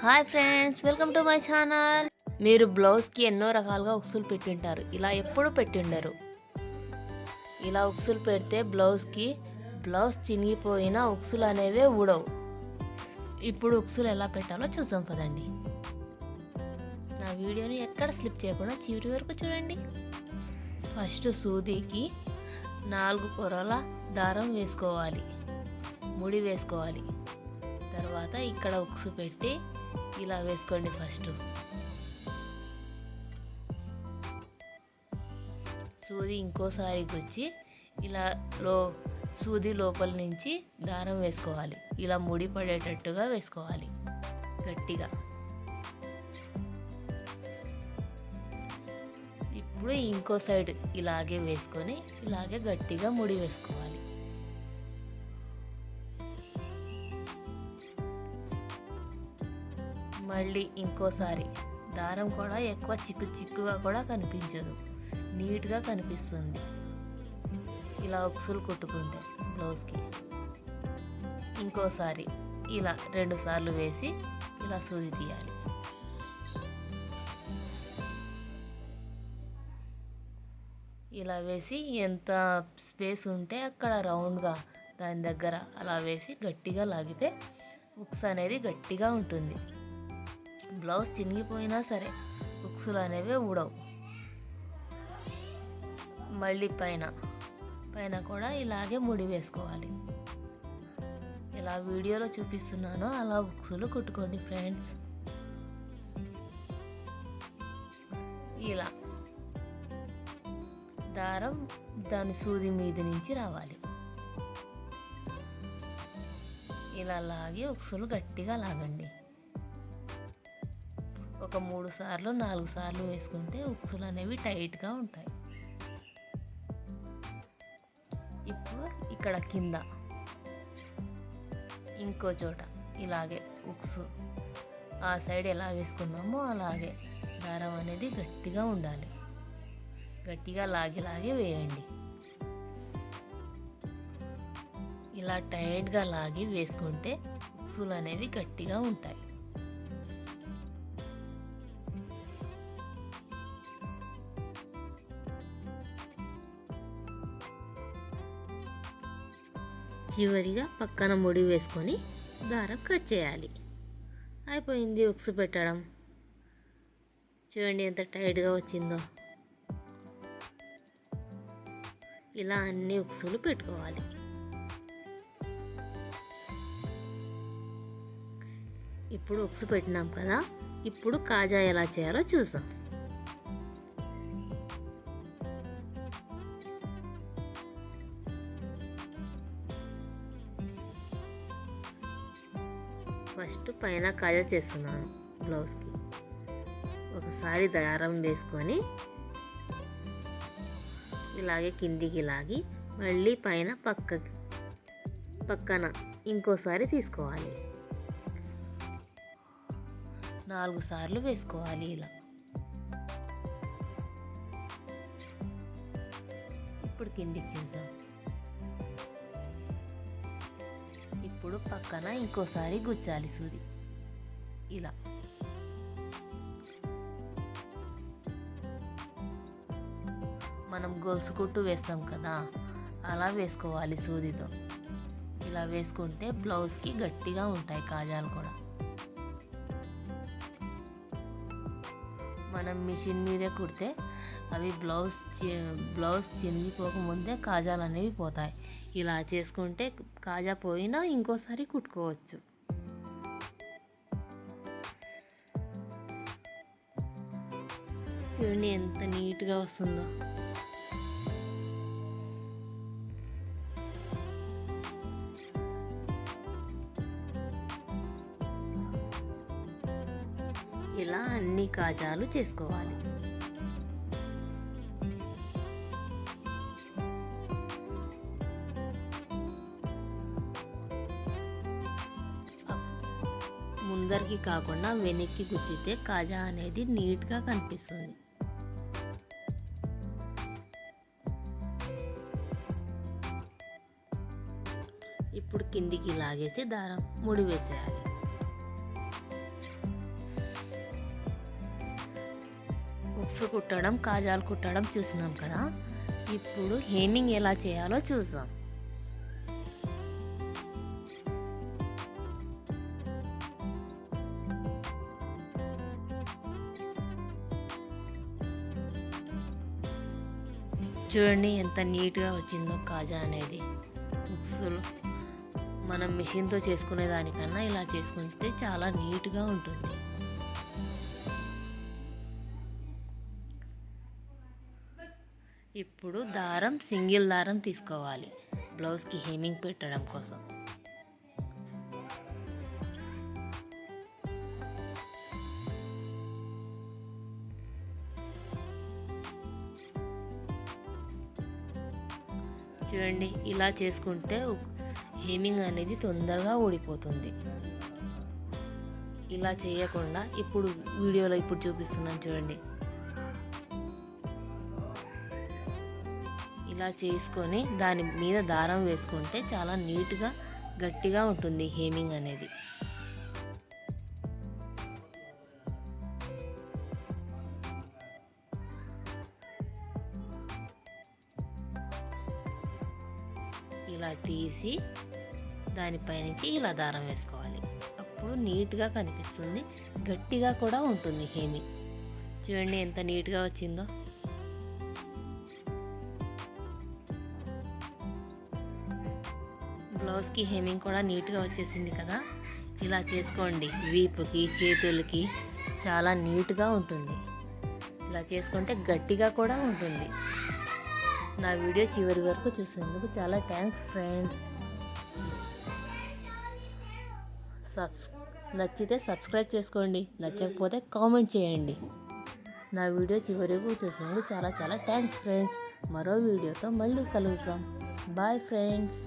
Hi friends welcome to my channel. మీరు బ్లౌజ్కి ఎన్నో రకాలుగా ఉక్సులు పెట్టింటారు. ఇలా ఎప్పుడు పెట్టిండరు. ఇలా ఉక్సులు పెడితే బ్లౌజ్కి బ్లౌజ్ చినిగిపోయిన ఉక్సులు అనేవే ఊడవు. ఇప్పుడు ఉక్సులు ఎలా పెట్టాలో చూద్దాం పదండి. నా వీడియోని ఎక్కడ స్లిప్ చేయకుండా చివరి వరకు చూడండి. ఫస్ట్ సూదికి నాలుగు పొరల దారం వేసుకోవాలి. ముడి వేసుకోవాలి. తర్వాత ఇక్కడ ఉక్సు పెట్టి ఇలా వేసుకోండి ఫస్ట్. సూది ఇంకోసారి వచ్చి ఇలా లో సూది లోపల నుంచి దారం వేసుకోవాలి. ఇలా ముడి పడేటట్టుగా వేసుకోవాలి. గట్టిగా. ఇప్పుడు ఇంకో సైడ్ ఇలాగే వేసుకొని ఇలాగే గట్టిగా ముడి వేసుకోవాలి. మళ్ళీ ఇంకోసారి. దారం కూడా ఎక్కువ చిక్కు చిక్కుగా కూడా కనిపించదు. నీట్గా కనిపిస్తుంది. ఇలా ఉక్సులు కుట్టుకుంటే బ్లౌజ్కి. ఇంకోసారి ఇలా రెండు సార్లు వేసి ఇలా సూది తీయాలి. ఇలా వేసి ఎంత స్పేస్ ఉంటే అక్కడ రౌండ్గా దాని దగ్గర అలా వేసి గట్టిగా లాగితే ఉక్స్ అనేది గట్టిగా ఉంటుంది. బ్లౌజ్ చినిగిపోయినా సరే బుక్స్లు అనేవి ఊడవు. మళ్ళీ పైన పైన కూడా ఇలాగే ముడి వేసుకోవాలి. ఇలా వీడియోలో చూపిస్తున్నానో అలా బుక్స్లు కుట్టుకోండి ఫ్రెండ్స్. ఇలా. దారం దాని సూది మీద నుంచి రావాలి. ఇలా లాగి ఉక్సులు గట్టిగా లాగండి. ఒక మూడు సార్లు నాలుగు సార్లు వేసుకుంటే ఉక్సులు అనేవి టైట్గా ఉంటాయి. ఇప్పుడు ఇక్కడ కింద ఇంకో చోట ఇలాగే ఉక్స్ ఆ సైడ్ ఎలా వేసుకున్నామో అలాగే దారం అనేది గట్టిగా ఉండాలి. గట్టిగా లాగి లాగి వేయండి. ఇలా టైట్గా లాగి వేసుకుంటే ఉక్సులు అనేవి గట్టిగా ఉంటాయి. చివరిగా పక్కన ముడి వేసుకొని దారం కట్ చేయాలి. అయిపోయింది ఉక్సు పెట్టడం. చూడండి ఎంత టైట్గా వచ్చిందో. ఇలా అన్ని ఉక్సులు పెట్టుకోవాలి. ఇప్పుడు ఉక్సు పెట్టినాం కదా ఇప్పుడు కాజా ఎలా చేయాలో చూసాం ఫస్ట్ పైన కాజా చేస్తున్నాను బ్లౌజ్కి. ఒకసారి దారం వేసుకొని ఇలాగే కిందికి లాగి మళ్ళీ పైన పక్కకి పక్కన ఇంకోసారి తీసుకోవాలి. నాలుగు సార్లు వేసుకోవాలి ఇలా. ఇప్పుడు కిందికి చేద్దాం. ఇప్పుడు పక్కన ఇంకోసారి గుచ్చాలి సూది. ఇలా. మనం గొలుసు కుట్టు వేస్తాం కదా అలా వేసుకోవాలి సూదితో. ఇలా వేసుకుంటే బ్లౌజ్కి గట్టిగా ఉంటాయి కాజాలు కూడా. మనం మిషన్ మీదే కుడితే అవి బ్లౌజ్ బ్లౌజ్ చినిగిపోకముందే కాజాలు అనేవి పోతాయి. ఇలా చేసుకుంటే కాజా పోయినా ఇంకోసారి కుట్టుకోవచ్చు. చూడండి ఎంత నీట్గా వస్తుందో. ఇలా అన్ని కాజాలు చేసుకోవాలి. అందరికీ కాకుండా వెనక్కి గుచ్చితే కాజా అనేది నీట్గా కనిపిస్తుంది. ఇప్పుడు కిందికి లాగేసి దారం ముడి వేసేయాలి. ఉక్స్ కుట్టడం కాజాలు కుట్టడం చూసినాం కదా? ఇప్పుడు హేమింగ్ ఎలా చేయాలో చూద్దాం. చూడండి ఎంత నీట్గా వచ్చిందో కాజా అనేది. హుక్స్లో మనం మిషన్తో చేసుకునే దానికన్నా ఇలా చేసుకుంటే చాలా నీట్గా ఉంటుంది. ఇప్పుడు దారం సింగిల్ దారం తీసుకోవాలి. బ్లౌజ్కి హెమింగ్ పెట్టడం కోసం. చూడండి ఇలా చేసుకుంటే హేమింగ్ అనేది తొందరగా ఊడిపోతుంది. ఇలా చేయకుండా ఇప్పుడు వీడియోలో ఇప్పుడు చూపిస్తున్నాను చూడండి. ఇలా చేసుకొని దాని మీద దారం వేసుకుంటే చాలా నీట్గా గట్టిగా ఉంటుంది హేమింగ్ అనేది. ఇలా తీసి దానిపై నుంచి ఇలా దారం వేసుకోవాలి. అప్పుడు నీట్గా కనిపిస్తుంది. గట్టిగా కూడా ఉంటుంది హేమి. చూడండి ఎంత నీట్గా వచ్చిందో. బ్లౌజ్కి హెమింగ్ కూడా నీట్గా వచ్చేసింది కదా. ఇలా చేసుకోండి. వీపుకి చేతులకి చాలా నీట్గా ఉంటుంది. ఇలా చేసుకుంటే గట్టిగా కూడా ఉంటుంది. నా వీడియో చివరి వరకు చూసేందుకు చాలా థ్యాంక్స్ ఫ్రెండ్స్ సబ్స్ నచ్చితే సబ్స్క్రైబ్ చేసుకోండి నచ్చకపోతే కామెంట్ చేయండి. నా వీడియో చివరి వరకు చూసేందుకు చాలా చాలా థ్యాంక్స్ ఫ్రెండ్స్ మరో వీడియోతో మళ్ళీ కలుగుతాం బాయ్ ఫ్రెండ్స్